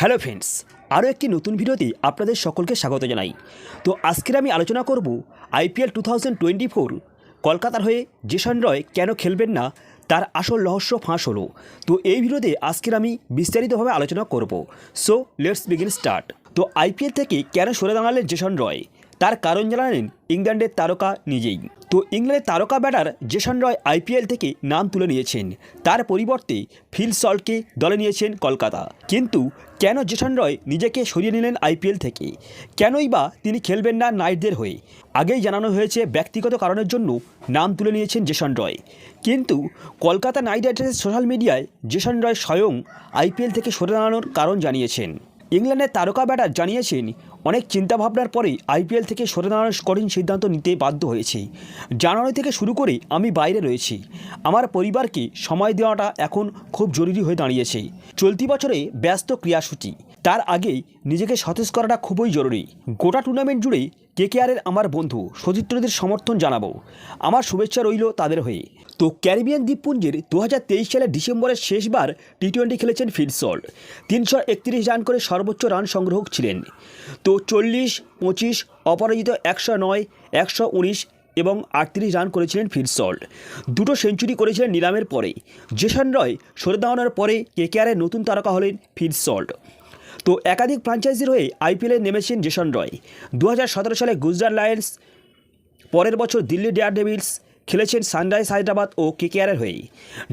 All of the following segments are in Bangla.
হ্যালো ফ্রেন্ডস, আরও একটি নতুন ভিডিওতে আপনাদের সকলকে স্বাগত জানাই। তো আজকের আমি আলোচনা করব IPL two thousand twenty four, কলকাতার হয়ে জেসন রয় কেন খেলবেন না, তার আসল রহস্য ফাঁস হলো। তো এই ভিডিওতে আজকের আমি বিস্তারিতভাবে আলোচনা করব। So, let's begin start. তো আইপিএল থেকে কেন সরে দাঁড়ালেন জেসন রয়? তার কারণ জানালেন ইংল্যান্ডের তারকা নিজেই। তো ইংল্যান্ডের তারকা ব্যাটার জেসন রয় আইপিএল থেকে নাম তুলে নিয়েছেন। তার পরিবর্তে ফিল সল্টকে দলে নিয়েছেন কলকাতা। কিন্তু কেন জেসন রয় নিজেকে সরিয়ে নিলেন আইপিএল থেকে? কেনই বা তিনি খেলবেন না নাইটদের হয়ে? আগেই জানানো হয়েছে ব্যক্তিগত কারণের জন্য নাম তুলে নিয়েছেন জেসন রয়। কিন্তু কলকাতা নাইট রাইডার্সের সোশ্যাল মিডিয়ায় জেসন রয় স্বয়ং আইপিএল থেকে সরে দাঁড়ানোর কারণ জানিয়েছেন। ইংল্যান্ডের তারকা ব্যাটার জানিয়েছেন, অনেক চিন্তাভাবনার পরে আইপিএল থেকে সরে দাঁড়ানোর কঠিন সিদ্ধান্ত নিতে বাধ্য হয়েছি। জানুয়ারি থেকে শুরু করে আমি বাইরে রয়েছি। আমার পরিবারকে সময় দেওয়াটা এখন খুব জরুরি হয়ে দাঁড়িয়েছে। চলতি বছরে ব্যস্ত ক্রিয়াসূচি। তার আগেই নিজেকে সতেজ করাটা খুবই জরুরি। গোটা টুর্নামেন্ট জুড়ে কেকেআরের আমার বন্ধু সতীর্থদের সমর্থন জানাব। আমার শুভেচ্ছা রইল তাদের হয়ে। তো ক্যারিবিয়ান দ্বীপপুঞ্জের দু হাজার তেইশ সালের ডিসেম্বরের শেষবার টি টোয়েন্টি খেলেছেন ফিলসল্ট তিনশো একত্রিশ রান করে সর্বোচ্চ রান সংগ্রাহক ছিলেন। তো চল্লিশ, পঁচিশ, অপরাজিত একশো নয়, একশো উনিশ এবং আটত্রিশ রান করেছিলেন ফিলসল্ট দুটো সেঞ্চুরি করেছিলেন নিলামের পরে। জেসন রয় সরে দাঁড়ানোর পরে কেকেআরের নতুন তারকা হলেন ফিলসল্ট তো একাধিক ফ্রাঞ্চাইজির হয়ে আইপিএলে নেমেছেন জেসন রয়। দু হাজার সতেরো সালে গুজরাট লায়ন্স, পরের বছর দিল্লি ডেয়ার ডেভিলস খেলেছেন সানরাইজ হায়দ্রাবাদ ও কেকেআরের হয়েই।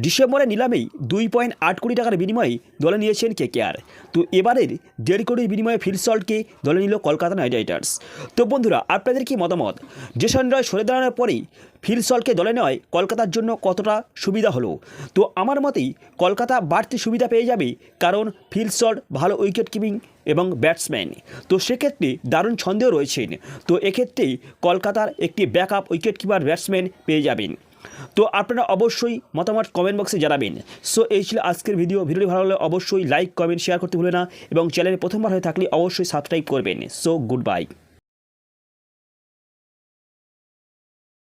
ডিসেম্বরে নিলামেই দুই পয়েন্ট আট কোটি টাকার বিনিময়ে দলে নিয়েছেন কেকেআর। তো এবারের দেড় কোটির বিনিময়ে ফিলসল্টকে দলে নিল কলকাতা নাইট রাইডার্স। তো বন্ধুরা, আপনাদের কি মতামত? জেসন রয় সরে দাঁড়ানোর পরেই ফিলসলকে দলে নেওয়ায় কলকাতার জন্য কতটা সুবিধা হলো? তো আমার মতেই কলকাতা বাড়তি সুবিধা পেয়ে যাবে কারণ ফিলসল্ট ভালো উইকেট কিপিং এবং ব্যাটসম্যান তো সেক্ষেত্রে দারুণ ছন্দেও রয়েছেন। তো এক্ষেত্রেই কলকাতার একটি ব্যাকআপ উইকেট কিপার ব্যাটসম্যান পেয়ে যাবেন। তো আপনারা অবশ্যই মতামত কমেন্ট বক্সে জানাবেন। সো এই ছিল আজকের ভিডিও ভিডিওটি ভালো হলে অবশ্যই লাইক কমেন্ট শেয়ার করতে ভুলে না এবং চ্যানেলে প্রথমবার হয়ে থাকলে অবশ্যই সাবস্ক্রাইব করবেন। So good bye